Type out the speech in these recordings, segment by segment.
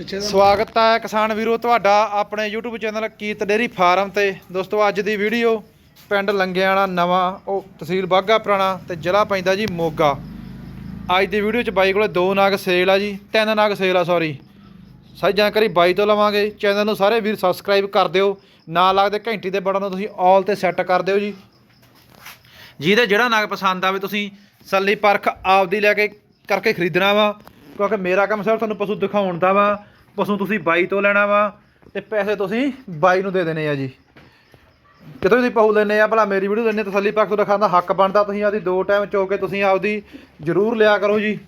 ਪਿੱਛੇ ਸਵਾਗਤ ਹੈ ਕਿਸਾਨ ਵੀਰੋ ਤੁਹਾਡਾ ਆਪਣੇ YouTube ਚੈਨਲ ਕੀਤ ਡੇਰੀ ਫਾਰਮ ਤੇ। ਦੋਸਤੋ, ਅੱਜ ਦੀ ਵੀਡੀਓ ਪਿੰਡ ਲੰਗਿਆਣਾ ਨਵਾਂ, ਉਹ ਤਹਿਸੀਲ ਬਾਗਾ ਪੁਰਾਣਾ ਤੇ ਜ਼ਿਲ੍ਹਾ ਪੈਂਦਾ ਜੀ ਮੋਗਾ। ਅੱਜ ਦੀ ਵੀਡੀਓ ਚ ਬਾਈ ਕੋਲੇ ਦੋ ਨਾਗ ਸੇਲ ਆ ਜੀ, ਤਿੰਨ ਨਾਗ ਸੇਲ ਆ ਸੌਰੀ ਸਾਰੀ ਜਾਣਕਾਰੀ ਬਾਈ ਤੋਂ ਲਵਾਂਗੇ। ਚੈਨਲ ਨੂੰ ਸਾਰੇ ਵੀਰ ਸਬਸਕ੍ਰਾਈਬ ਕਰ ਦਿਓ। ਨਾਲ ਲੱਗਦੇ ਘੰਟੀ ਦੇ ਬਟਨ ਨੂੰ ਤੁਸੀਂ ਆਲ ਤੇ ਸੈੱਟ ਕਰ ਦਿਓ ਜੀ। ਜਿਹਦੇ ਜਿਹੜਾ ਨਾਗ ਪਸੰਦ ਆਵੇ ਤੁਸੀਂ ਸੱਲੀ ਪਰਖ ਆਪਦੀ ਲੈ ਕੇ ਕਰਕੇ ਖਰੀਦਣਾ ਵਾ। ਕਿਉਂਕਿ ਮੇਰਾ ਕੰਮ ਸਿਰਫ ਤੁਹਾਨੂੰ ਪਸ਼ੂ ਦਿਖਾਉਣ ਦਾ ਵਾ। ਪਸ਼ੂ ਤੁਸੀਂ ਬਾਈ ਤੋਂ ਲੈਣਾ ਵਾ ਤੇ ਪੈਸੇ ਤੁਸੀਂ ਬਾਈ ਨੂੰ ਦੇ ਦੇਣੇ ਆ ਜੀ। ਜਦੋਂ ਤੁਸੀਂ ਪਹੂ ਲੈਣੇ ਆ? ਭਲਾ ਮੇਰੀ ਵੀਡੀਓ ਲੈਣੇ ਤਸੱਲੀ ਪੱਖ ਤੋਂ ਦਿਖਾਉਣ ਦਾ ਹੱਕ ਬਣਦਾ। ਤੁਸੀਂ ਆਪਦੀ ਦੋ ਟਾਈਮ ਚੋ ਕੇ ਤੁਸੀਂ ਆਪਦੀ ਜ਼ਰੂਰ ਲਿਆ ਕਰੋ ਜੀ।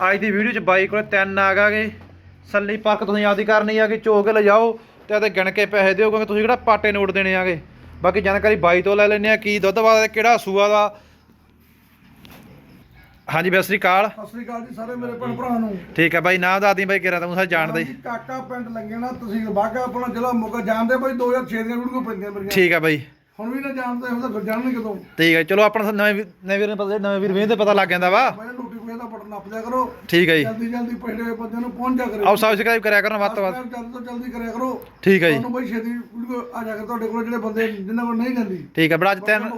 ਅੱਜ ਦੀ ਵੀਡੀਓ 'ਚ ਬਾਈ ਕੋਲ ਤਿੰਨ ਨਾਗ ਆਗੇ ਸੱਲੀ ਪੱਖ ਤੁਸੀਂ ਆਪਦੀ ਕਰਨੀ ਆ ਕਿ ਚੋ ਕੇ ਲਿਜਾਓ ਤੇ ਉਹਦੇ ਗਿਣ ਕੇ ਪੈਸੇ ਦਿਓ, ਕਿਉਂਕਿ ਤੁਸੀਂ ਕਿਹੜਾ ਪਾਟੇ ਨੋਟ ਦੇਣੇ ਆਗੇ ਬਾਕੀ ਜਾਣਕਾਰੀ ਬਾਈ ਤੋਂ ਲੈ ਲੈਣੇ ਆ, ਕੀ ਦੁੱਧ ਵਾਲਾ ਤੇ ਕਿਹੜਾ ਸੂਆ ਦਾ ਹਾਂਜੀ ਬਈ ਸਤਿ ਸ੍ਰੀ ਅਕਾਲ। ਸਤਿ ਸ੍ਰੀ ਅਕਾਲ ਜੀ ਸਾਰੇ ਮੇਰੇ ਭੈਣ ਭਰਾ ਨੂੰ। ਠੀਕ ਹੈ ਬਾਈ ਨਾਮ ਦੱਸਦੀ ਬਾਈ ਕਿਹੜਾ ਤੂੰ ਸਾਰੇ ਜਾਣਦੇ। ਹਾਂਜੀ, ਕਾਕਾ ਪਿੰਡ ਲੰਗੇਣਾ ਤਹਿਸੀਲ ਬਾਗਾ ਆਪਣਾ ਜ਼ਿਲ੍ਹਾ ਮੋਗਾ ਜਾਣਦੇ ਬਾਈ 2006 ਦੀਆਂ ਵੀਡੀਓ ਪੈਂਦੀਆਂ ਮੇਰੀਆਂ। ਠੀਕ ਹੈ ਬਾਈ। ਹੁਣ ਵੀ ਨਾ ਜਾਣਦੇ ਹੁਣ ਤਾਂ ਫਿਰ ਜਾਣਗੇ ਕਦੋਂ ਠੀਕ ਹੈ ਚਲੋ ਆਪਣਾ ਨਵੇਂ ਨਵੇਂ ਵੀਰ ਨੂੰ ਪਤਾ ਨਵੇਂ ਵੀਰ ਵੇਂਦੇ ਪਤਾ ਲੱਗ ਜਾਂਦਾ ਵਾ। ਮੈਂ ਨੋਟੀਫਿਕੇਸ਼ਨ ਦਾ ਬਟਨ ਨੱਪ ਦਿਆ ਕਰੋ। ਠੀਕ ਹੈ ਜੀ। ਜਲਦੀ ਜਲਦੀ ਪਹਿਲੇ ਬੰਦੇ ਨੂੰ ਪਹੁੰਚ ਜਾ ਕਰੇ ਆਓ ਸਬਸਕ੍ਰਾਈਬ ਕਰਿਆ ਕਰਨਾ ਵੱਧ ਤੋਂ ਵੱਧ। ਜਲਦੀ ਤੋਂ ਜਲਦੀ ਕਰਿਆ ਕਰੋ। ਠੀਕ ਹੈ ਜੀ। ਤੁਹਾਨੂੰ ਬਾਈ ਛੇਤੀ ਵੀਡੀਓ ਆ ਜਾ ਕੇ ਤੁਹਾਡੇ ਕੋਲ ਜਿਹੜੇ ਬੰਦੇ ਜਿਨ੍ਹਾਂ ਕੋਲ ਨਹੀਂ ਜਾਂਦੀ। ਠੀਕ ਹੈ ਬੜਾ ਅੱਜ ਤਿੰਨ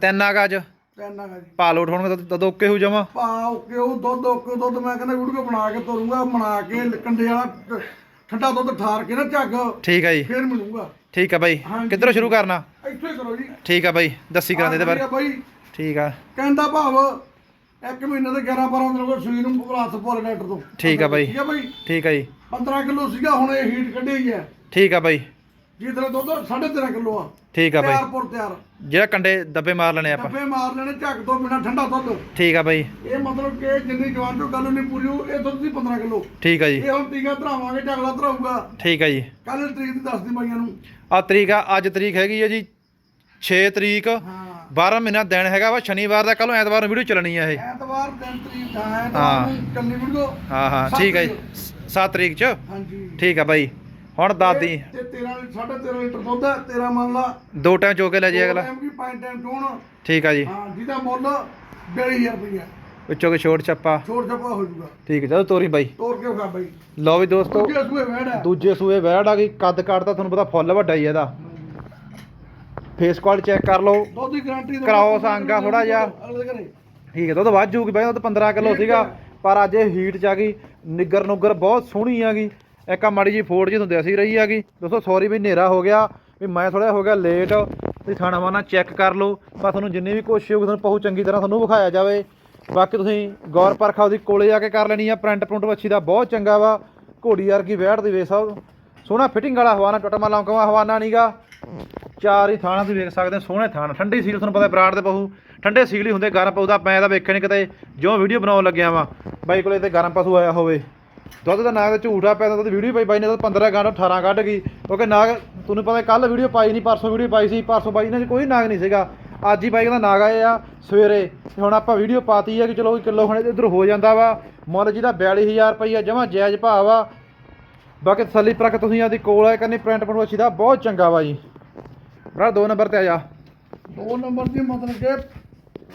ਤਿੰਨ ਆ ਅੱਜ। ਜੀ। ਪਾ ਲੋ ਉਠਾਉਣਗੇ ਤਾਂ ਤਦ ਓਕੇ ਹੋ ਜਾਵਾਂ? ਪਾ ਓਕੇ ਉਹ ਦੁੱਧ ਓਕੇ ਦੁੱਧ ਮੈਂ ਕਹਿੰਦਾ ਵੀਡੀਓ ਬਣਾ ਕੇ ਤੋਰੂੰਗਾ ਬਣਾ ਕੇ ਕੰਡੇ ਵਾਲਾ ਟ- ਠੰਡਾ ਦੁੱਧ ਠਾਰ ਕੇ ਨਾ ਝੱਗ ਠੀਕ ਹੈ ਜੀ। ਫੇਰ ਮਿਲੂੰਗਾ। ਠੀਕ ਹੈ ਬਾਈ। ਹਾਂਜੀ। ਕਿੱਧਰੋਂ ਸ਼ੁਰੂ ਕਰਨਾ? ਇੱਥੇ ਕਰੋ ਜੀ। ਠੀਕ ਹੈ ਬਾਈ ਦੱਸੀ ਕਰਾਂਦੇ ਇਹਦੇ ਬਾਰੇ। ਆ ਬਾਈ। ਠੀਕ ਆ। ਕਹਿੰਦਾ ਭਾਵ ਇੱਕ ਮਹੀਨੇ ਦੇ 11 12 ਦਿਨ ਕੋਲ ਸੂਈ ਨੂੰ ਭਰਾਸ ਭੋਲੇ ਡਾਕਟਰ ਤੋਂ। ਠੀਕ ਆ ਬਾਈ ਠੀਕ ਆ ਬਾਈ। ਠੀਕ ਹੈ ਜੀ। 15 ਕਿਲੋ ਸੀਗਾ ਹੁਣ ਇਹ ਹੀਟ ਕੱਢੀ ਹੈ। ਠੀਕ ਆ ਬਾਈ। ਜਿਸ ਤਰ੍ਹਾਂ ਦੁੱਧ 13.5 ਕਿਲੋ ਆ ਠੀਕ ਆ ਬਾਈ। ਤਿਆਰ ਪੁਰ ਤਿਆਰ। ਜਿਹੜਾ ਕੰਡੇ ਦੱਬੇ ਮਾਰ ਲੈਣੇ ਆਪਾਂ। ਡੱਬੇ ਮਾਰ ਲੈਣੇ ਝੱਗ ਤੋਂ ਬਿਨਾ ਠੰਡਾ ਦੁੱਧ। ਠੀਕ ਆ ਬਾਈ। ਇਹ ਮਤਲਬ ਕਿ ਜਿੰਨੀ ਜਵਾਨ ਤੋਂ ਗੱਲ ਨਹੀਂ ਪੂਰੀ ਹੋਊ, ਇਹ ਦੁੱਧ ਦੀ 15 ਕਿਲੋ। ਠੀਕ ਆ ਜੀ। ਇਹ ਹੁਣ ਟੀਕਾ ਧਰਾਵਾਂਗੇ ਝਗੜਾ ਧਰਾਊਗਾ। ਠੀਕ ਆ ਜੀ। ਕੱਲ ਤਰੀਕ ਦੀ ਦੱਸਦੀ ਬਾਈਆਂ ਨੂੰ। ਆ ਤਰੀਕ ਆ ਅੱਜ ਤਰੀਕ ਹੈਗੀ ਹੈ ਜੀ 6 ਤਰੀਕ। ਹਾਂ। 12 ਮਹੀਨਾ ਦਿਨ ਹੈਗਾ ਵਾ ਸ਼ਨੀਵਾਰ ਦਾ ਕੱਲ ਨੂੰ ਐਤਵਾਰ ਨੂੰ ਵੀਡੀਓ ਚੱਲਣੀ ਆ ਇਹ। ਐਤਵਾਰ ਦਿਨ ਤਰੀਕ ਦਾ ਹੈ ਹਾਂ। ਤਾਂ ਚੱਲਣੀ ਵੀਡੀਓ। ਹਾਂ ਹਾਂ ਠੀਕ ਹੈ ਜੀ। ਤਰੀਕ। 7 ਤਰੀਕ ਚ। ਹਾਂਜੀ। ਠੀਕ ਆ ਬਾਈ। ਹੁਣ ਦਾਦੀ ਤੇ 13 13.5 ਲੀਟਰ ਦੁੱਧ ਹੈ 13 ਮੰਨ ਲਾ। ਦੋ ਟਾਈਮ ਚੋ ਕੇ ਲੈ ਜੇ ਅਗਲਾ। ਟਾਈਮ ਕੀ ਪੰਜ ਟਾਈਮ ਚੋਣ। ਠੀਕ ਆ ਜੀ। ਹਾਂ ਜਿਹਦਾ ਮੁੱਲ 42000 ਰੁਪਇਆ ਵਿੱਚੋਂ ਕੇ ਛੋਟ ਛੱਪਾ? ਛੋੜ ਛਪਾ ਹੋ ਜਾਊਗਾ। ਠੀਕ ਹੈ ਚਲੋ ਤੋਰੀ ਬਾਈ। ਤੋਰ ਕੇ ਖਾ ਬਾਈ। ਲਓ ਵੀ ਦੋਸਤੋ ਵੈੜ ਹੈ। ਦੂਜੇ ਸੂਏ ਵੈੜ ਆ ਗਈ ਕੱਦ ਕਾਟਦਾ ਤੁਹਾਨੂੰ ਪਤਾ ਫੁੱਲ ਵੱਡਾ ਹੀ ਇਹਦਾ। ਫੇਸ ਕੁਆਲਿਟੀ ਚੈੱਕ ਕਰ ਲਓ। ਦੁੱਧ ਦੀ ਗਾਰੰਟੀ ਕਰਾਓ ਸੰਗਾ ਥੋੜ੍ਹਾ ਜਿਹਾ। ਠੀਕ ਹੈ ਦੁੱਧ ਵੱਧ ਜੂਗੀ ਬਾਈ ਉਹ ਤਾਂ 15 ਕਿਲੋ ਸੀਗਾ ਪਰ ਅੱਜ ਇਹ ਹੀਟ ਚ ਆ ਗਈ ਨਿੱਗਰ ਨੁੱਗਰ ਬਹੁਤ ਸੋਹਣੀ ਆ ਗਈ। ਇੱਕ ਆ ਮਾੜੀ ਜੀ ਫੋੜ ਜੀ ਹੁੰਦੇ ਅਸੀਂ ਰਹੀ ਹੈਗੀ। ਗਈ ਦੋਸਤੋ ਸੌਰੀ ਵੀ ਹਨੇਰਾ ਹੋ ਗਿਆ, ਵੀ ਮੈਂ ਥੋੜਾ ਹੋ ਗਿਆ ਲੇਟ ਤੁਸੀਂ ਥਾਣਾ ਵਾਣਾ ਚੈੱਕ ਕਰ ਲਓ। ਪਰ ਤੁਹਾਨੂੰ ਜਿੰਨੀ ਵੀ ਕੋਸ਼ਿਸ਼ ਹੋਊਗੀ, ਤੁਹਾਨੂੰ ਪਹੂ ਚੰਗੀ ਤਰ੍ਹਾਂ ਤੁਹਾਨੂੰ ਵਿਖਾਇਆ ਜਾਵੇ। ਬਾਕੀ ਤੁਸੀਂ ਗੌਰ ਪਰਖਾ ਉਹਦੀ ਕੋਲੇ ਜਾ ਕੇ ਕਰ ਲੈਣੀ ਆ। ਪ੍ਰਿੰਟ ਪ੍ਰਿੰਟ ਵੱਛੀ ਦਾ ਬਹੁਤ ਚੰਗਾ ਵਾ। ਘੋੜੀ ਵਰਗੀ ਵੈੜ ਦੀ ਵੇਖ ਸਾਹਿਬ ਸੋਹਣਾ ਫਿਟਿੰਗ ਵਾਲਾ ਹਵਾਨਾ ਟਟਮਾ ਲੌਂਕਵਾ ਹਵਾਨਾ ਨਹੀਂਗਾ ਚਾਰ ਹੀ ਥਾਣਾ ਤੁਸੀਂ ਵੇਖ ਸਕਦੇ ਹੋ, ਸੋਹਣੇ ਥਾਣ। ਠੰਡੀ ਸੀਲ ਤੁਹਾਨੂੰ ਪਤਾ ਬਰਾੜ ਦੇ ਪਹੂ। ਠੰਡੇ ਸੀਲ ਹੀ ਹੁੰਦੇ, ਗਰਮ ਪਹੂ ਦਾ ਮੈਂ ਤਾਂ ਵੇਖਿਆ ਨਹੀਂ ਕਿਤੇ। ਜੋ ਵੀਡੀਓ ਬਣਾਉਣ ਲੱਗਿਆ ਵਾਂ, ਬਾਈ ਕੋਲੇ ਤੇ ਗਰਮ ਪਸ਼ੂ ਆਇਆ ਹੋਵੇ। ਦੁੱਧ ਦਾ ਨਾਗ ਤੇ ਝੂਠਾ ਪਿਆ ਤਾਂ ਦੁੱਧ ਵੀਡੀਓ ਪਾਈ, ਬਾਈ ਨੇ ਤਾਂ 15 ਗਾਂਡ 18 ਕੱਢ ਗਈ ਕਿਉਂਕਿ ਨਾਗ, ਤੁਹਾਨੂੰ ਪਤਾ ਕੱਲ ਵੀਡੀਓ ਪਾਈ ਨਹੀਂ, ਪਰਸੋਂ ਵੀਡੀਓ ਪਾਈ ਸੀ, ਪਰਸੋਂ ਬਾਈ ਇਹਨਾਂ 'ਚ ਕੋਈ ਨਾਗ ਨਹੀਂ ਸੀਗਾ। ਅੱਜ ਹੀ ਬਾਈ ਦਾ ਨਾਗ ਆਏ ਆ ਸਵੇਰੇ। ਹੁਣ ਆਪਾਂ ਵੀਡੀਓ ਪਾਤੀ ਆ ਕਿ ਚਲੋ ਕਿਲੋ ਹੁਣ ਇਧਰ ਹੋ ਜਾਂਦਾ ਵਾ। ਮੁੱਲ ਜਿਹਦਾ 42000 ਰੁਪਈਆ ਜਮਾ ਜਾਇਜ਼ ਭਾਅ ਵਾ। ਬਾਕੀ ਥੱਲੀ ਪ੍ਰਕ ਤੁਸੀਂ ਆਦੀ ਕੋਲ ਆ ਕਰਨੀ ਪ੍ਰਿੰਟ ਪਰੋਛੀ ਦਾ ਬਹੁਤ ਚੰਗਾ ਵਾ ਜੀ। ਬਰਾ ਦੋ ਨੰਬਰ ਤੇ ਆ ਜਾ। ਦੋ ਨੰਬਰ ਦੀ ਮਤਲਬ ਕਿ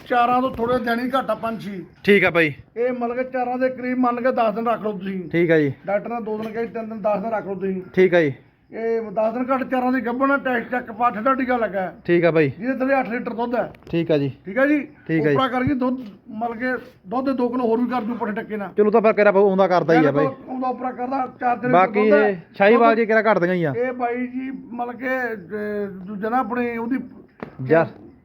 ਚਾਰਾਂ ਤੋਂ ਥੋੜੇ ਦੇਣੀ ਘਾਟਾ ਪੰਛੀ ਠੀਕ ਆ ਬਾਈ। ਇਹ ਮਤਲਬ ਕਿ ਚਾਰਾਂ ਦੇ ਕਰੀਬ ਮੰਨ ਕੇ 10 ਦਿਨ ਰੱਖ ਲਓ ਤੁਸੀਂ। ਠੀਕ ਆ ਜੀ। ਡਾਕਟਰ ਨੇ ਦੋ ਦਿਨ ਕਹੀ ਤਿੰਨ ਦਿਨ 10 ਦਿਨ ਰੱਖ ਲਓ ਤੁਸੀਂ। ਠੀਕ ਆ ਜੀ। ਇਹ 10 ਦਿਨ ਘੱਟ ਚਾਰਾਂ ਦੀ ਗੱਭਣ ਟੈਸਟ ਚੱਕ ਪਾਠ ਦਾ ਟੀਕਾ ਲੱਗਾ। ਹੈ, ਠੀਕ ਆ ਬਾਈ। ਜਿਹਦੇ ਥੱਲੇ 8 ਲੀਟਰ ਦੁੱਧ ਹੈ ਠੀਕ ਆ ਜੀ। ਠੀਕ ਹੈ ਜੀ? ਠੀਕ ਹੈ ਜੀ। ਉਪਰਾ ਕਰਕੇ ਦੁੱਧ ਮਤਲਬ ਕਿ ਦੁੱਧ ਦੇ 2 ਕਿਲੋ ਹੋਰ ਵੀ ਕਰ ਦੂ ਪੱਠੇ ਟੱਕੇ ਨਾਲ। ਚਲੋ ਤਾਂ ਫਿਰ ਕਿਹੜਾ ਬਹੁ ਆਉਂਦਾ ਕਰਦਾ ਹੀ ਆ ਬਾਈ। ਉਹਦਾ ਉਪਰਾ ਕਰਦਾ 4 ਦਿਨ ਬਾਕੀ ਇਹ ਸ਼ਾਹੀਵਾਲ ਜੀ ਕਿਹੜਾ ਘਟਦੀਆਂ ਹੀ ਆ ਇਹ ਬਾਈ ਜੀ ਮਤਲਬ ਕਿ ਅਹ, ਦੂਜਾ ਨਾ ਆਪਣੇ ਉਹਦੀ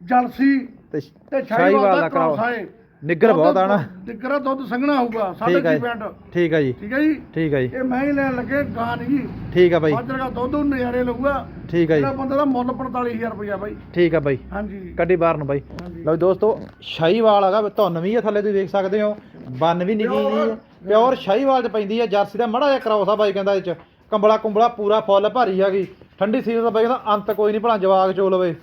ਜਲਸੀ। ਤੇ ਤੇ ਸ਼ਾਹੀਵਾਲ ਦਾ ਕਰਾਓ। ਨਿੱਗਰ ਬਹੁਤ ਆ ਨਾ ਨਿੱਗਰ ਦੁੱਧ ਸੰਘਣਾ ਹੋਊਗਾ ਠੀਕ ਹੈ 6.5 ਜੀ। ਪੈਂਟ। ਠੀਕ ਆ ਜੀ। ਠੀਕ ਹੈ ਜੀ? ਠੀਕ ਆ ਜੀ। ਇਹ ਮੈਂ ਹੀ ਲੈਣ ਲੱਗੇ ਗਾਂ ਨਹੀਂ ਜੀ। ਠੀਕ ਆ ਬਾਈ। ਅੱਜ ਦਾ ਦੁੱਧ ਨੂੰ ਨਜ਼ਾਰੇ ਲਊਗਾ। ਠੀਕ ਇਹਦਾ ਜੀ। ਬੰਦੇ ਦਾ ਮੁੱਲ 45000 ਰੁਪਇਆ ਬਾਈ। ਠੀਕ ਆ ਬਾਈ। ਹਾਂਜੀ। ਕੱਢੀ ਬਾਹਰ ਨੂੰ ਬਾਈ। ਲਓ ਜੀ ਦੋਸਤੋ ਸ਼ਾਹੀਵਾਲ ਹੈਗਾ ਧੁੰਨ ਵੀ ਆ ਥੱਲੇ ਤੁਸੀਂ ਦੇਖ ਸਕਦੇ ਹੋ। ਬੰਨ ਵੀ ਨਿੱਕੀ ਜੀ। ਪਿਓਰ ਸ਼ਾਹੀਵਾਲ ਚ ਪੈਂਦੀ ਆ ਜਰਸੀ ਦਾ ਮੜਾ ਜਿਹਾ ਕਰਾਉਸ ਆ ਬਾਈ ਕਹਿੰਦਾ ਇਹ ਚ। ਕੰਬਲਾ ਕੁੰਬਲਾ ਪੂਰਾ ਫੁੱਲ ਭਾਰੀ ਹੈਗੀ। ਠੰਡੀ ਸੀਜ਼ਨ ਦਾ ਬਾਈ ਕਹਿੰਦਾ ਅੰਤ ਕੋਈ ਨਹੀਂ ਭਲਾ ਜਵਾਗ ਚੋ ਲਵੇ।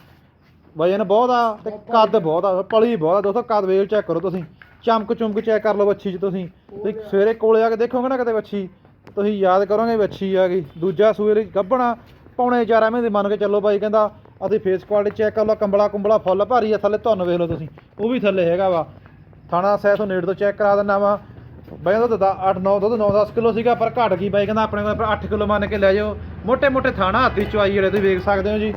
ਵਜਨ ਬਹੁਤ ਆ ਤੇ ਕੱਦ ਬਹੁਤ ਆ ਪਲੀ ਬਹੁਤ ਆ। ਦੋਸਤੋ ਕੱਦ ਵੇਖ ਚੈੱਕ ਕਰੋ ਤੁਸੀਂ। ਚਮਕ ਚੁਮਕ ਚੈੱਕ ਕਰ ਲਓ ਵੱਛੀ 'ਚ ਤੁਸੀਂ। ਤੁਸੀਂ ਸਵੇਰੇ ਕੋਲੇ ਆ ਕੇ ਦੇਖੋਗੇ ਨਾ ਕਿਤੇ ਵੱਛੀ ਤੁਸੀਂ ਯਾਦ ਕਰੋਗੇ ਵੱਛੀ ਆ ਗਈ। ਦੂਜਾ ਸੂਏ ਦੀ ਗੱਭਣਾ ਪੌਣੇ 11 ਮਹੀਨੇ ਮੰਨ ਕੇ ਚੱਲੋ ਬਾਈ ਕਹਿੰਦਾ ਅਸੀਂ ਫੇਸ ਕੁਆਲਿਟੀ ਚੈੱਕ ਕਰ ਲਓ ਕੰਬਲਾ ਕੁੰਬਲਾ ਫੁੱਲ ਭਾਰੀ ਆ ਥੱਲੇ ਤੁਹਾਨੂੰ ਵੇਖ ਲਓ ਤੁਸੀਂ। ਉਹ ਵੀ ਥੱਲੇ ਹੈਗਾ ਵਾ। ਥਾਣਾ ਸਹਿ ਤੋਂ ਨੇੜ ਤੋਂ ਚੈੱਕ ਕਰਾ ਦਿੰਦਾ ਵਾ। ਬਈ ਕਹਿੰਦਾ ਤਾਂ 8 9 ਦੁੱਧ 9 10 ਕਿਲੋ ਸੀਗਾ ਪਰ ਘਟ ਗਈ। ਬਾਈ ਕਹਿੰਦਾ ਆਪਣੇ ਕੋਲ 8 ਕਿਲੋ ਮੰਨ ਕੇ ਲੈ ਜਾਓ। ਮੋٹے ਮੋٹے ਥਾਣਾ ਹੱਥੀ ਚਵਾਈ ਵਾਲੇ ਤੁਸੀਂ ਵੇਖ ਸਕਦੇ ਹੋ ਜੀ।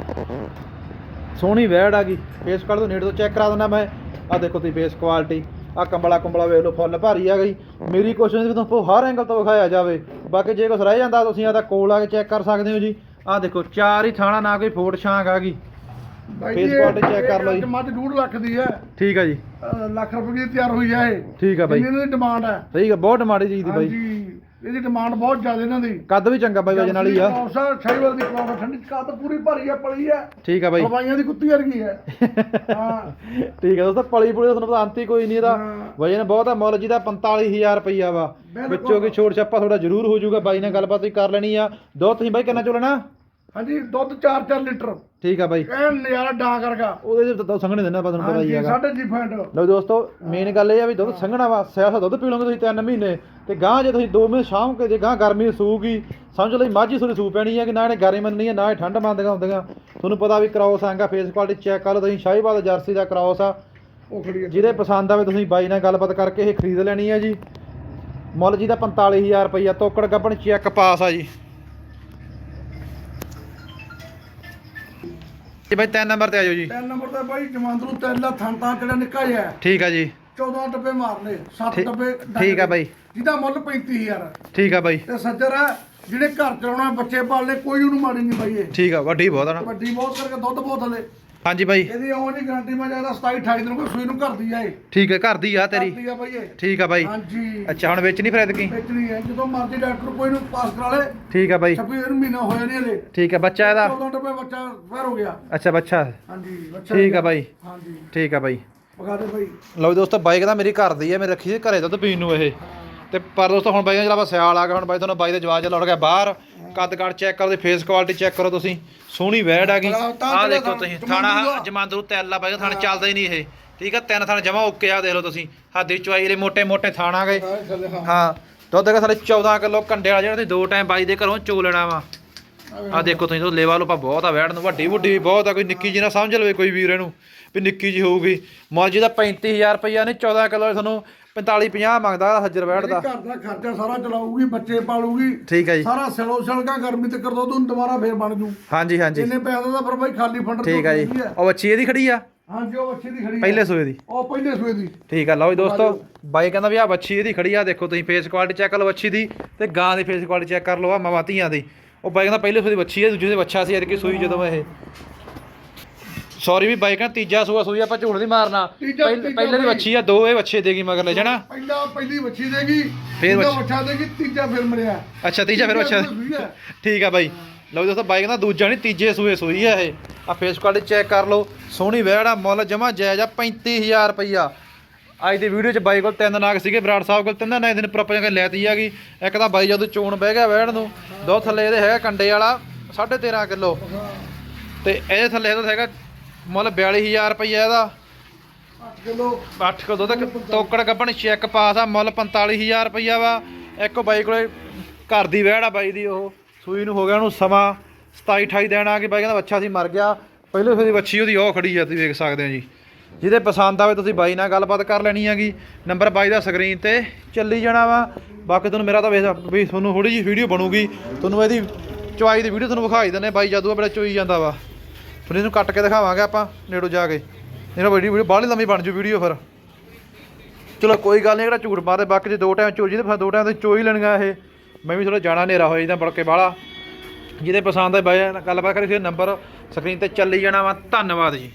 ਸੋਹਣੀ ਵੈੜ ਆ ਗਈ। ਫੇਸ ਕਾਲ ਤੋਂ ਨੇੜੇ ਤੋਂ ਚੈੱਕ ਕਰਾ ਦਿੰਦਾ ਮੈਂ। ਆ ਦੇਖੋ ਤੁਸੀਂ ਫੇਸ ਕੁਆਲਿਟੀ ਆ ਕੰਬਲਾ ਕੰਬਲਾ ਵੇਖ ਲਓ ਫੁੱਲ ਭਾਰੀ ਆ ਗਈ। ਮੇਰੀ ਕੋਸ਼ਿਸ਼ ਵੀ ਤੁਹਾਨੂੰ ਹਰ ਐਂਗਲ ਤੋਂ ਵਿਖਾਇਆ ਜਾਵੇ। ਬਾਕੀ ਜੇ ਕੁਛ ਰਹਿ ਜਾਂਦਾ ਤੁਸੀਂ ਆਦਾ ਕੋਲ ਆ ਕੇ ਚੈੱਕ ਕਰ ਸਕਦੇ ਹੋ ਜੀ। ਆ ਦੇਖੋ ਚਾਰ ਹੀ ਥਾਣਾ ਨਾ ਕੋਈ ਫੋਟ ਛਾਂਗ ਆ ਗਈ। ਇਹ- quality check ਕਰ ਲਓ ਜੀ। ਮੱਝ 2 ਲੱਖ ਦੀ ਹੈ। ਠੀਕ ਆ ਜੀ। ਲੱਖ ਰੁਪਏ ਦੀ ਤਿਆਰ ਹੋਈ ਹੈ ਇਹ। ਠੀਕ ਆ ਬਾਈ। ਇੰਨੀ ਦੀ ਡਿਮਾਂਡ ਹੈ? ਸਹੀ ਆ ਬਹੁਤ ਡਿਮਾਂਡ ਜੀ ਦੀ ਬਾਈ। ਹਾਂਜੀ। ਇਹਦੀ ਡਿਮਾਂਡ ਬਹੁਤ ਜ਼ਿਆਦਾ ਇਹਨਾਂ ਦੀ। ਕੱਦ ਵੀ ਚੰਗਾ ਬਾਈ ਵਜਨ ਵਾਲੀ ਆ। ਕੌਸਾ ਸ਼ਾਹੀਵਾਲ ਦੀ ਕੌਸਾ ਠੰਡੀ ਕਾ ਤਾਂ ਪੂਰੀ ਭਰੀ ਹੈ ਪਲੀ ਹੈ ਠੀਕ ਆ ਬਾਈ। ਹਲਵਾਈਆਂ ਦੀ ਕੁੱਤੀ ਵਰਗੀ ਹੈ ਹਾਂ। ਠੀਕ ਹੈ ਦੋਸਤੋ ਪਲੀ ਦਾ ਤੁਹਾਨੂੰ ਪਤਾ ਅੰਤੀ ਕੋਈ ਨਹੀਂ ਇਹਦਾ। ਵਜਨ ਬਹੁਤ ਆ ਮੁੱਲ ਜਿਹਦਾ 45000 ਰੁਪਈਆ ਵਾ। ਵਿੱਚੋਂ ਕੀ ਛੋੜ ਛਾਪਾ ਥੋੜਾ ਜ਼ਰੂਰ ਹੋ ਜਾਊਗਾ। ਬਾਈ ਨਾਲ ਗੱਲਬਾਤ ਵੀ ਕਰ ਲੈਣੀ ਆ। ਦੋ ਤੁਸੀਂ ਬਾਈ ਕਿੰਨਾ ਚੋਲਣਾ ਹਾਂਜੀ ਦੁੱਧ 4-4 ਲੀਟਰ। ਠੀਕ ਆ ਬਾਈ। ਐਨ ਨਜ਼ਾਰਾ ਡਾਂ ਕਰਗਾ ਉਹਦੇ ਚ ਤਾਂ ਸੰਘਣੇ ਦਿੰਦਾ ਪਤਾ ਤੁਹਾਨੂੰ ਪਤਾ ਹੀ ਹਾਂਜੀ ਹੈਗਾ। ਸਾਢੇ ਜੀ ਲਓ ਦੋਸਤੋ ਮੇਨ ਗੱਲ ਇਹ ਆ ਵੀ ਦੁੱਧ ਸੰਘਣਾ ਵਾ ਸਿਆਸਾ ਦੁੱਧ ਪੀ ਲਓਗੇ ਤੁਸੀਂ 3 ਮਹੀਨੇ ਤੇ ਗਾਂ ਜੇ ਤੁਸੀਂ 2 ਮਹੀਨੇ ਸ਼ਾਮ ਕੇ ਜੇ ਗਾਂ ਗਰਮੀ ਸੂਗੀ ਸਮਝ ਲਈ ਮਾਝੀ ਸੁਣੀ ਸੂ ਪੈਣੀ ਹੈ ਕਿ ਨਾ ਇਹਨੇ ਗਰਮੀ ਮੰਨਣੀ ਹੈ ਨਾ ਇਹ ਠੰਡ ਮੰਨਦੀਆਂ ਹੁੰਦੀਆਂ। ਤੁਹਾਨੂੰ ਪਤਾ ਵੀ ਕ੍ਰਾਸ ਆਂਗਾ ਫੇਸ ਕੁਆਲਿਟੀ ਚੈੱਕ ਕਰ ਲਓ ਤੁਸੀਂ ਸ਼ਾਹੀਵਾਲ ਜਰਸੀ ਦਾ ਕ੍ਰਾਸ ਆ। ਉਹ ਖੜੀ ਹੈ ਜਿਹਦੇ ਪਸੰਦ ਆਵੇ ਤੁਸੀਂ ਬਾਈ ਨਾਲ ਗੱਲਬਾਤ ਕਰਕੇ ਇਹ ਖਰੀਦ ਲੈਣੀ ਹੈ ਜੀ। ਮੁੱਲ ਜੀ ਦਾ 45000 ਰੁਪਈਆ ਤੋਕੜ ਗੱਬਣ ਚੈੱਕ ਪਾਸ ਆ ਜੀ। ਜੀ ਬਾਈ 3 ਨੰਬਰ ਤੇ ਆ ਜਾਓ ਜੀ। ਤਿੰਨ ਨੰਬਰ ਤੇ ਬਾਈ ਜਮਾਂਦਰੂ ਤੈਲਾ ਥਾਂਤਾ ਜਿਹੜਾ ਨਿੱਕਾ ਜਿਹਾ ਹੈ, ਠੀਕ ਆ ਜੀ। 14 ਡੱਬੇ ਮਾਰਨੇ 7 ਠੀਕ- ਡੱਬੇ ਠੀਕ ਆ ਬਾਈ। ਜਿਹਦਾ ਮੁੱਲ 35000 ਹੈ ਠੀਕ ਆ ਬਾਈ। ਤੇ ਸੱਜਰ ਹੈ ਜਿਹੜੇ ਘਰ ਚਲਾਉਣਾ ਬੱਚੇ ਪਾਲਣੇ ਕੋਈ ਉਹਨੂੰ ਮਾੜੀ ਨਹੀਂ ਬਾਈ ਇਹ। ਠੀਕ ਆ ਵੱਡੀ ਬਹੁਤ ਆ ਨਾ। ਵੱਡੀ ਬਹੁਤ ਕਰਕੇ ਦੁੱਧ ਬਹੁਤ ਹਲੇ। ਹਾਂਜੀ ਬਾਈ। ਇਹਦੀ ਉਹ ਨਹੀਂ ਗਾਰੰਟੀ ਮੈਂ ਜ਼ਿਆਦਾ 27 28 ਦਿਨ ਕੋਈ ਸੂਈ ਨੂੰ ਘਰ ਦੀ ਆ ਇਹ। ਠੀਕ ਹੈ ਘਰ ਦੀ ਆ ਤੇਰੀ। ਘਰ ਦੀ ਆ ਬਾਈ ਇਹ। ਠੀਕ ਆ ਬਾਈ। ਹਾਂਜੀ। ਅੱਛਾ ਹੁਣ ਵੇਚਣੀ ਫਿਰ ਐਤਕੀ ਵੇਚਣੀ ਹੈ ਜਦੋਂ ਮਰਜ਼ੀ ਡਾਕਟਰ ਕੋਈ ਨੂੰ ਪਾਸ ਕਰਾ ਲੇ। ਠੀਕ ਆ ਬਾਈ। 26 ਦਿਨ ਮਹੀਨਾ ਹੋਇਆ ਨਹੀਂ ਹਲੇ। ਠੀਕ ਆ ਬੱਚਾ ਇਹਦਾ? 14 ਡੱਬੇ ਬੱਚਾ ਫੇਰ ਹੋ ਗਿਆ। ਅੱਛਾ ਬੱਚਾ। ਹਾਂਜੀ ਬੱਚਾ ਠੀਕ ਆ ਬਾਈ। ਹਾਂਜੀ। ਠੀਕ ਆ ਬਾਈ। ਪਕਾ ਦੇ ਬਾਈ। ਲਓ ਦੋਸਤੋ ਬਾਈਕ ਤਾਂ ਮੇਰੀ ਘਰ ਦੀ ਹੈ ਮੈਂ ਰੱਖੀ ਸੀ ਘਰੇ ਦੁੱਧ ਪੀਣ ਨੂੰ ਇਹ। ਤੇ ਪਰ ਦੋਸਤੋ ਹੁਣ ਬਾਈ ਦਾ ਜਲਾਵਾ ਸਿਆਲ ਆ ਗਿਆ ਹੁਣ ਬਾਈ ਤੁਹਾਨੂੰ ਬਾਈ ਦੇ ਜਵਾਜ ਲੜ ਗਿਆ ਬਾਹਰ। ਕੱਦ ਕੱਦ ਚੈੱਕ ਕਰੋ ਤੇ ਫੇਸ ਕੁਆਲਿਟੀ ਚੈੱਕ ਕਰੋ ਤੁਸੀਂ। ਸੋਹਣੀ ਵੈੜ ਆ ਗਈ। ਆਹ ਦੇਖੋ ਤੁਸੀਂ ਥਾਣਾ ਜਮਾਂਦਰੂ ਤੈਲਾ ਬਾਈ ਥਾਣੇ ਥਾਣਾ ਚੱਲਦਾ ਹੀ ਨਹੀਂ ਇਹ। ਠੀਕ ਆ ਤਿੰਨ ਥਾਣੇ ਜਮਾ ਓਕੇ ਆ ਦੇਖ ਲਓ ਤੁਸੀਂ। ਹੱਦੀ ਚੁਆਈ ਦੇ ਮੋਟੇ ਮੋਟੇ ਥਾਣਾ ਗਏ। ਹਾਂ। ਦੁੱਧ ਹੈਗਾ ਸਾਡੇ 14 ਕਿਲੋ ਕੰਡੇ ਵਾਲਾ ਜਿਹੜਾ ਤੁਸੀਂ ਦੋ ਟਾਈਮ ਬਾਈ ਦੇ ਘਰੋਂ ਚੋ ਲੈਣਾ ਵਾ। ਆ ਦੇਖੋ ਤੁਸੀਂ ਤੋਂ ਲੇਵਾ ਲੋਪਾ ਬਹੁਤ ਆ ਵੈੜ ਨੂੰ ਵੱਡੀ ਵੱਡੀ ਵੀ ਬਹੁਤ ਆ ਕੋਈ ਨਿੱਕੀ ਜੀ ਨਾ ਸਮਝ ਲਵੇ ਕੋਈ ਵੀਰ ਇਹਨੂੰ ਵੀ ਨਿੱਕੀ ਜੀ ਹੋਊਗੀ। ਮੁੱਲ ਜੀ ਦਾ 35000 ਰੁਪਈਆ ਨਹੀਂ 14 ਕਿਲੋ ਤੁਹਾਨੂੰ 45 50 ਮੰਗਦਾ ਹੱਜਰ ਵੈੜ ਦਾ। ਘਰ ਦਾ ਖਰਚਾ ਸਾਰਾ ਚਲਾਊਗੀ ਬੱਚੇ ਪਾਲੂਗੀ। ਠੀਕ ਹੈ ਜੀ। ਸਾਰਾ ਸਿਲੋ ਸਿਲਕਾ ਗਰਮੀ ਤੇ ਕਰ ਦੋ ਤੂੰ ਦੁਬਾਰਾ ਫੇਰ ਬਣ ਜੂ। ਹਾਂਜੀ ਹਾਂਜੀ। ਜਿੰਨੇ ਪੈਸੇ ਦਾ ਫਿਰ ਬਾਈ ਖਾਲੀ ਫੰਡਰ ਠੀਕ ਆ ਜੀ। ਉਹ ਬੱਚੀ ਇਹਦੀ ਖੜੀ ਆ? ਹਾਂਜੀ ਉਹ ਬੱਚੇ ਦੀ ਖੜੀ ਹੈ। ਪਹਿਲੇ ਸੂਏ ਦੀ? ਉਹ ਪਹਿਲੇ ਸੂਏ ਦੀ। ਠੀਕ ਆ ਲਓ ਜੀ ਦੋਸਤੋ ਬਾਈ ਕਹਿੰਦਾ ਵੀ ਆ ਬੱਚੀ ਇਹਦੀ ਖੜੀ ਆ ਦੇਖੋ ਤੁਸੀਂ ਫੇਸ ਕੁਆਲਿਟੀ ਚੈੱਕ ਕਰ ਲਓ ਬੱਚੀ ਦੀ ਤੇ ਗਾਂ ਦੀ ਫੇਸ ਕੁਆਲਿਟੀ ਚੈੱਕ ਕਰ ਲਓ ਆ ਮਵਾਤੀਆਂ ਦੀ। ਉਹ ਬਾਈ ਕਹਿੰਦਾ ਪਹਿਲੇ ਦੀ ਬੱਚੀ ਹੈ ਦੂਜੇ ਦੇ ਬੱਚਾ ਸੀ ਕਿ ਸੂਈ ਜਦੋਂ ਇਹ। ਸੌਰੀ ਵੀ ਬਾਈ ਕਹਿੰਦਾ ਤੀਜਾ ਸੂਆ ਸੂਈ ਆਪਾਂ ਝੂਠ ਨਹੀਂ ਮਾਰਨਾ। ਤੀਜਾ- ਪਹਿਲੇ ਤੀਜਾ ਪਹਿਲੇ ਦੀ ਬਾਈ। ਬੱਚੀ ਆ ਦੋ ਇਹ ਬੱਚੇ ਦੇਗੀ ਮਗਰ ਲੈ ਜਾਣਾ। ਪਹਿਲਾ ਪਹਿਲੀ ਬੱਚੀ ਦੇਗੀ ਫੇਰ ਬੱਚੀ। ਬੱਚਾ ਦੇਗੀ ਤੀਜਾ ਫਿਰ ਮਰਿਆ। ਅੱਛਾ ਤੀਜਾ ਫਿਰ ਬੱਚਾ ਸੂਈ ਹੈ। ਠੀਕ ਆ ਬਾਈ। ਲਓ ਜੀ ਦੋਸਤੋ ਬਾਈ ਕਹਿੰਦਾ ਦੂਜਾ ਨਹੀਂ ਤੀਜੇ ਸੂਏ ਸੂਈ ਆ ਇਹ। ਆ ਫੇਸ ਕੁਆਲਿਟੀ ਚੈੱਕ ਕਰ ਲਓ। ਸੋਹਣੀ ਵੈੜਾ ਮੁੱਲ ਜਮਾ ਜਾਇਜ਼ ਆ 35000 ਰੁਪਈਆ। ਅੱਜ ਦੀ ਵੀਡੀਓ 'ਚ ਬਾਈ ਕੋਲ ਤਿੰਨ ਨਾਗ ਸੀਗੇ ਬਰਾੜ ਸਾਹਿਬ ਕੋਲ ਤਿੰਨਾਂ ਨਾਗ ਦਿਨ ਪ੍ਰੋਪਰ ਜਗ੍ਹਾ ਲੈਤੀ ਆਗੀ ਇੱਕ ਤਾਂ ਬਾਈ ਜਦੋਂ ਚੋਣ ਬਹਿ ਗਿਆ ਵੈੜ ਨੂੰ ਦੋ ਥੱਲੇ ਇਹਦੇ ਹੈਗਾ ਕੰਡੇ ਵਾਲਾ 13.5 ਕਿਲੋ। ਤੇ ਇਹਦੇ ਥੱਲੇ ਇਹਦਾ ਹੈਗਾ ਮੁੱਲ 42000 ਰੁਪਈਆ ਇਹਦਾ। 8 ਕਿਲੋ। 8 ਕਿਲੋ ਤੱਕ ਤੋਕੜ ਗੱਬਣ ਚੈੱਕ ਪਾਸ ਆ ਮੁੱਲ 45000 ਰੁਪਈਆ ਵਾ। ਇੱਕ ਬਾਈ ਕੋਲੇ ਘਰ ਦੀ ਵਹਿੜ ਆ ਬਾਈ ਦੀ ਉਹ ਸੂਈ ਨੂੰ ਹੋ ਗਿਆ ਉਹਨੂੰ ਸਮਾਂ 27 28 ਦਿਨ ਆ ਕੇ ਬਾਈ ਕਹਿੰਦਾ ਬੱਚਾ ਸੀ ਮਰ ਗਿਆ। ਪਹਿਲੇ ਦੀ ਬੱਚੀ ਉਹਦੀ ਉਹ ਖੜੀ ਆ ਤੁਸੀਂ ਵੇਖ ਸਕਦੇ ਹੋ ਜੀ। ਜਿਹਦੇ ਪਸੰਦ ਆਵੇ ਤੁਸੀਂ ਬਾਈ ਨਾਲ ਗੱਲਬਾਤ ਕਰ ਲੈਣੀ ਹੈਗੀ। ਨੰਬਰ ਬਾਈ ਦਾ ਸਕਰੀਨ ਤੇ ਚੱਲੀ ਜਾਣਾ ਵਾ। ਬਾਕੀ ਤੁਹਾਨੂੰ ਮੇਰਾ ਤਾਂ ਵੇਖ ਵੀ ਤੁਹਾਨੂੰ ਥੋੜੀ ਜਿਹੀ ਵੀਡੀਓ ਬਣੂਗੀ। ਤੁਹਾਨੂੰ ਇਹਦੀ ਚੁਆਈ ਦੀ ਵੀਡੀਓ ਤੁਹਾਨੂੰ ਵਿਖਾਈ ਦਿੰਦੇ ਬਾਈ, ਜਾਦੂ ਬੜਾ ਚੋਈ ਜਾਂਦਾ ਵਾ। ਫਿਰ ਇਹਨੂੰ ਕੱਟ ਕੇ ਦਿਖਾਵਾਂਗੇ ਆਪਾਂ ਨੇੜੋਂ ਜਾ ਕੇ। ਇਹਦਾ ਵੀਡੀਓ ਵੀਡੀਓ, ਬਾਹਲੀ ਲੰਮੀ ਬਣ ਜੂ ਵੀਡੀਓ ਫਿਰ। ਚਲੋ ਕੋਈ ਗੱਲ ਨਹੀਂ ਜਿਹੜਾ ਝੂਠ ਮਾਰਦੇ, ਬਾਕੀ ਜੇ ਦੋ ਟਾਈਮ ਚੋਜੀ ਤੇ ਫਿਰ ਦੋ ਟਾਈਮ ਤੇ ਚੋਈ ਲੈਣੀਆਂ ਇਹ। ਮੈਂ ਵੀ ਥੋੜਾ ਜਾਣਾ ਹਨੇਰਾ ਹੋਇਆ ਜਾਂਦਾ ਬੜਕੇ ਬਾਹਲਾ। ਜਿਹਦੇ ਪਸੰਦ ਹੈ ਬਾਈ ਨਾਲ ਗੱਲਬਾਤ ਕਰੀ, ਫਿਰ ਨੰਬਰ ਸਕਰੀਨ ਤੇ ਚੱਲੀ ਜਾਣਾ ਵਾ। ਧੰਨਵਾਦ ਜੀ।